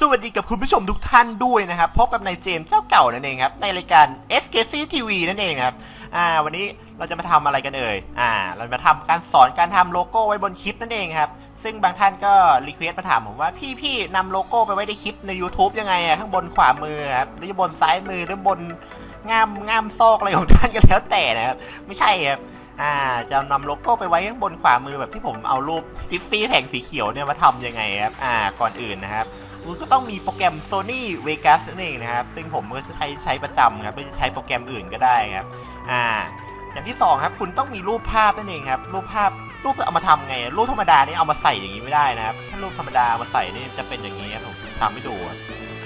สวัสดีกับคุณผู้ชมทุกท่านด้วยนะครับ พบกับนายเจมส์เจ้าเก่านั่นเองครับ ในรายการ SKC TV นั่นเองครับ อ่า วันนี้เราจะมาทำอะไรกันเอ่ย อ่า เรามาทำการสอนการทำโลโก้ไว้บนคลิปนั่นเองครับ ซึ่งบางท่านก็รีเควสต์มาถามผมว่าพี่พี่นำโลโก้ไปไว้ในคลิปใน YouTube ยังไงอะข้างบนขวามือครับ หรือบนซ้ายมือหรือบนง่ามง่ามซอกอะไรของท่านก็แล้วแต่นะครับ ไม่ใช่ครับอ่าจะนำโลโก้ไปไว้ข้างบนขวามือแบบที่ผมเอารูปทิฟฟี่แผงสีเขียวเนี่ยมาทำยังไงครับ อ่า ก่อนอื่นนะครับ คุณก็ต้องมีโปรแกรม Sony Vegas นั่นเองนะครับ ซึ่งผมก็ใช้ใช้ประจำครับไม่ใช้โปรแกรมอื่นก็ได้ครับ อ่า อย่างที่สองครับ คุณต้องมีรูปภาพนั่นเองครับ รูปภาพรูปเอามาทำไง รูปธรรมดานี่เอามาใส่อย่างนี้ไม่ได้นะครับ ถ้ารูปธรรมดาเอามาใส่นี่จะเป็นอย่างนี้ครับผมทำให้ดู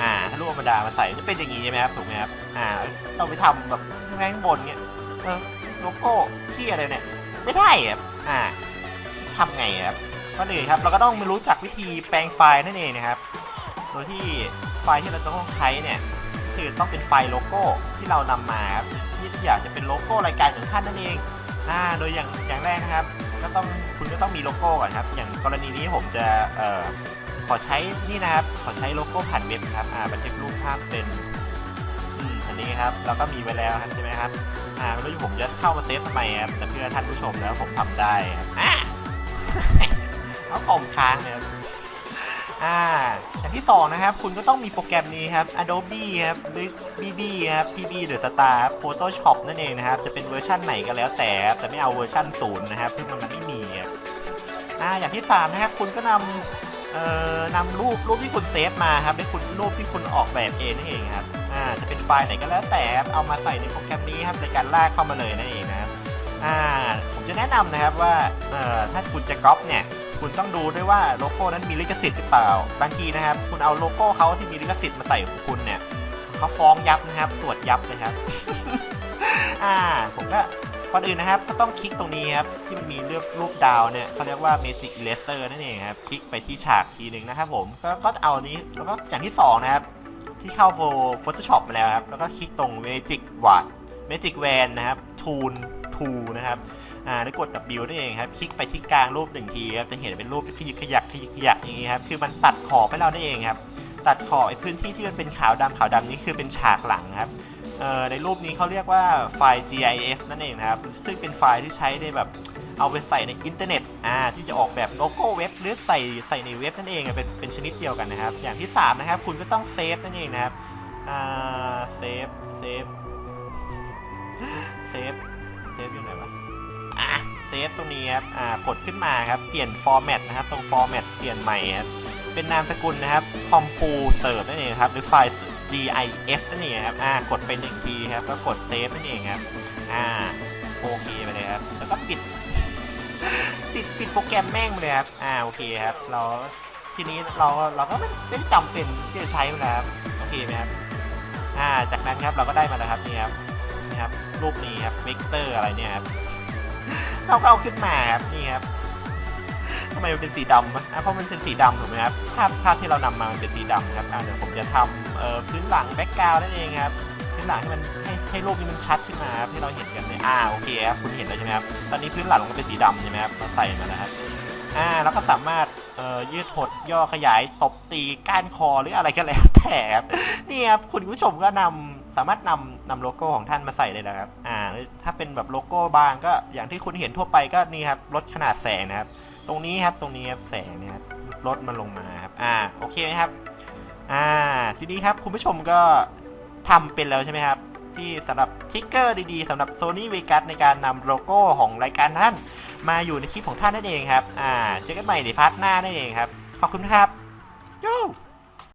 อ่า ถ้ารูปธรรมดามาใส่จะเป็นอย่างนี้ใช่ไหมครับถูกไหมครับ อ่าต้องไปทำแบบข้างบนเงี้ยเออโลโก้ที่อะไรเนี่ย ไม่ได้ครับอ่าทำไงครับก็เลยครับ เราก็ต้องมารู้จักวิธีแปลงไฟล์นั่นเองนะครับ ยที่ไฟล์ที่เราจะต้องใช้เนี่ยคือต้องเป็นไฟล์โลโก้ที่เรานำมาครับที่อยากจะเป็นโลโก้รายการของท่านนั่นเองอ่าโดยอย่างอย่างแรกนะครับ ก็ต้องคุณก็ต้องมีโลโก้ก่อนครับ อย่างกรณีนี้ผมจะเอ่อขอใช้นี่นะครับขอใช้โลโก้ผ่านเว็บครับอ่าบันทึกรูปภาพเป็นอืมอันนี้ครับเราก็มีไว้แล้วครับใช่ไหมครับอ่าไม่รู้ผมจะเข้ามาเซฟทำไมครับแต่เพื่อท่านผู้ชมแล้วผมทำได้อ่าเอาคอมค้างเนี่ยครับ อย่างที่สองนะครับ คุณก็ต้องมีโปรแกรมนี้ครับ Adobe ครับหรือ BB ครับ PB หรือ Star ครับ Photoshop นั่นเองนะครับ จะเป็นเวอร์ชันไหนก็แล้วแต่แต่ไม่เอาเวอร์ชันศูนย์นะครับซึ่งมันไม่มีครับอ่าอย่างที่สามนะครับ คุณก็นำเอ่อนำรูปรูปที่คุณเซฟมาครับหรือคุณรูปที่คุณออกแบบเองนั่นเองครับอ่าจะเป็นไฟล์ไหนก็แล้วแต่เอามาใส่ในโปรแกรมนี้ครับในการลากเข้ามาเลยนั่นเองนะครับอ่าผมจะแนะนำนะครับว่าเอ่อถ้าคุณจะก๊อปเนี่ย คุณต้องดูด้วยว่าโลโก้นั้นมีลิขสิทธิ์หรือเปล่า บางทีนะครับ คุณเอาโลโก้เขาที่มีลิขสิทธิ์มาใส่ของคุณเนี่ยเขาฟ้องยับนะครับ ตรวจยับเลยครับ อ่า ผมก็ก่อนอื่นนะครับก็ต้องคลิกตรงนี้ครับ ที่มันมีเลือกรูปดาวเนี่ยเขาเรียกว่า Magic Eraser นั่นเองครับ คลิกไปที่ฉากทีหนึ่งนะครับผมก็ก็เอานี้แล้วก็อย่างที่สองนะครับ ที่เข้า Photoshop มาแล้วครับ แล้วก็คลิกตรง Magic Wand Magic w a n นะครับ Tool to นะครับอ่าแล้วกด W นั่นเองครับ คลิกไปที่กลางรูปหนึ่งทีครับ จะเห็นเป็นรูปที่ขยิกขยักขยิกขยักอย่างนี้ครับ คือมันตัดขอบให้เราได้เองครับ ตัดขอบไอ้พื้นที่ที่มันเป็นขาวดำขาวดำนี่คือเป็นฉากหลังครับเอ่อในรูปนี้เขาเรียกว่าไฟล์ GIF นั่นเองนะครับ ซึ่งเป็นไฟล์ที่ใช้ได้แบบเอาไปใส่ในอินเทอร์เน็ตอ่าที่จะออกแบบโลโก้เว็บหรือใส่ใส่ในเว็บนั่นเองเป็นเป็นชนิดเดียวกันนะครับ อย่างที่สามนะครับ คุณก็ต้องเซฟนั่นเองนะครับอ่าเซฟ ฟตรงนี้ครับ อ่า กดขึ้นมาครับ เปลี่ยนฟอร์แมตนะครับ ตรงฟอร์แมตเปลี่ยนใหม่ครับ เป็นนามสกุลนะครับคอมปูเสิร์ฟนั่นเองครับ หรือไฟล์ GIF นั่นเองครับ อ่า กดไปหนึ่งทีครับ ก็กดเซฟนั่นเองครับ อ่า โอเคไปเลยครับ แล้วก็ปิด ปิด ปิดโปรแกรมแม่งไปเลยครับ อ่า โอเคครับ เราทีนี้เราเราก็ไม่ไม่ได้จำเป็นที่จะใช้มันแล้วครับโอเคไหมครับอ่าจากนั้นครับเราก็ได้มาแล้วครับนี่ครับนี่ครับรูปนี้ครับเวกเตอร์อะไรเนี่ยครับ เราก็เอาขึ้นมาครับนี่ครับทำไมมันเป็นสีดำวะอะเพราะมันเป็นสีดำถูกไหมครับภาพภาพที่เรานำมามันเป็นสีดำครับอ่าเดี๋ยวผมจะทำเอ่อพื้นหลังแบ็กกราวด์นั่นเองครับพื้นหลังให้มันให้ให้รูปนี้มันชัดขึ้นมาครับที่เราเห็นกันเนี่ยอ่าโอเคครับคุณเห็นแล้วใช่ไหมครับตอนนี้พื้นหลังมันเป็นสีดำใช่ไหมครับเราใส่มานะครับอ่าแล้วก็สามารถเอ่อยืดหดย่อขยายตบตีก้านคอหรืออะไรก็แล้วแต่ครับนี่ครับคุณผู้ชมก็นำ สามารถนำนำโลโก้ของท่านมาใส่เลยนะครับ อ่า ถ้าเป็นแบบโลโก้บางก็อย่างที่คุณเห็นทั่วไปก็นี่ครับลดขนาดแสงนะครับ ตรงนี้ครับตรงนี้ครับแสงเนะครับลดมันลงมาครับ อ่า โอเคไหมครับ อ่า ทีนี้ครับคุณผู้ชมก็ทำเป็นแล้วใช่ไหมครับ ที่สำหรับทิกเกอร์ดีๆสำหรับ Sony Vegas ในการนำโลโก้ของรายการท่าน มาอยู่ในคลิปของท่านนั่นเองครับ อ่า เจอกันใหม่ในพาร์ทหน้านั่นเองครับ ขอบคุณครับยู